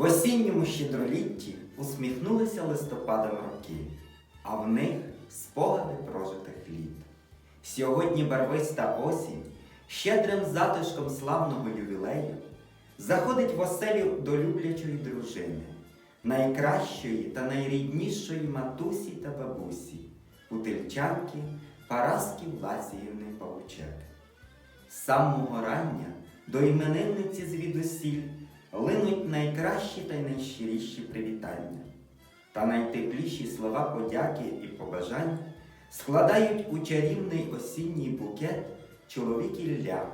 В осінньому щедролітті усміхнулися листопадом роки, а в них спогади прожитих літ. Сьогодні барвиста осінь, щедрим затишком славного ювілею, заходить в оселю до люблячої дружини, найкращої та найріднішої матусі та бабусі, путильчанки Параски Власіївни Павучек. З самого рання до іменинниці звідусіль линуть найкращі та найщиріші привітання. Та найтепліші слова подяки і побажань складають у чарівний осінній букет чоловік Ілля,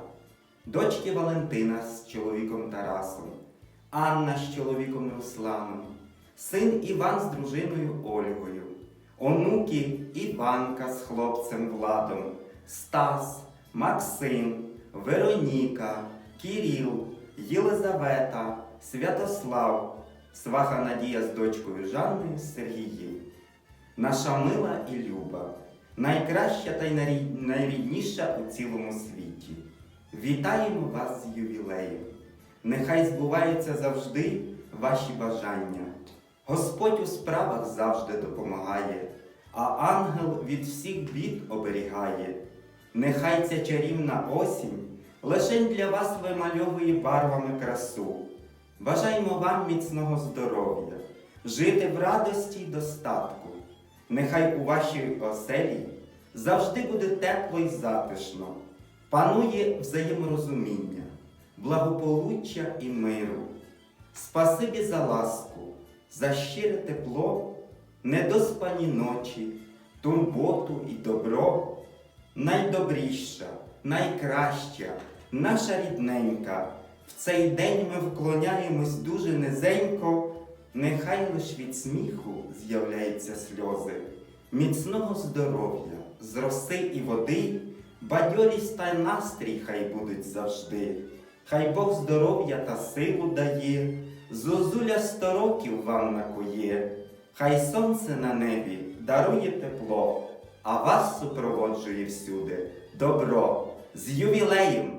дочки Валентина з чоловіком Тарасом, Анна з чоловіком Русланом, син Іван з дружиною Ольгою, онуки Іванка з хлопцем Владом, Стас, Максим, Вероніка, Кіріл, Єлизавета, Святослав, сваха Надія з дочкою Жанною з Сергіїв. Наша мила і люба, найкраща та й найрідніша у цілому світі. Вітаємо вас з ювілеєм. Нехай збуваються завжди ваші бажання. Господь у справах завжди допомагає, а ангел від всіх бід оберігає. Нехай ця чарівна осінь лишень для вас вимальовує барвами красу. Бажаємо вам міцного здоров'я, жити в радості й достатку. Нехай у вашій оселі завжди буде тепло й затишно, панує взаєморозуміння, благополуччя і миру. Спасибі за ласку, за щире тепло, недоспані ночі, турботу і добро. Найдобріша, найкраща, наша рідненька. В цей день ми вклоняємось дуже низенько, нехай лиш від сміху з'являються сльози, міцного здоров'я, з роси і води, бадьорість та настрій хай будуть завжди. Хай Бог здоров'я та силу дає, зозуля сто років вам накує, хай сонце на небі дарує тепло, а вас супроводжує всюди добро з ювілеєм!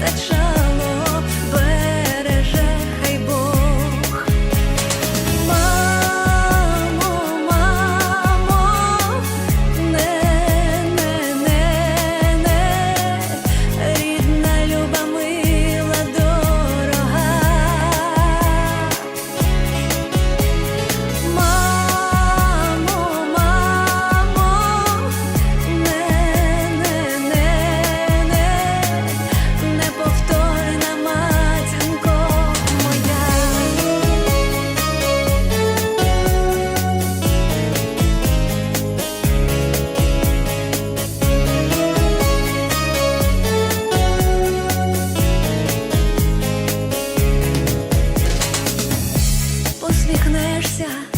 that shine. 자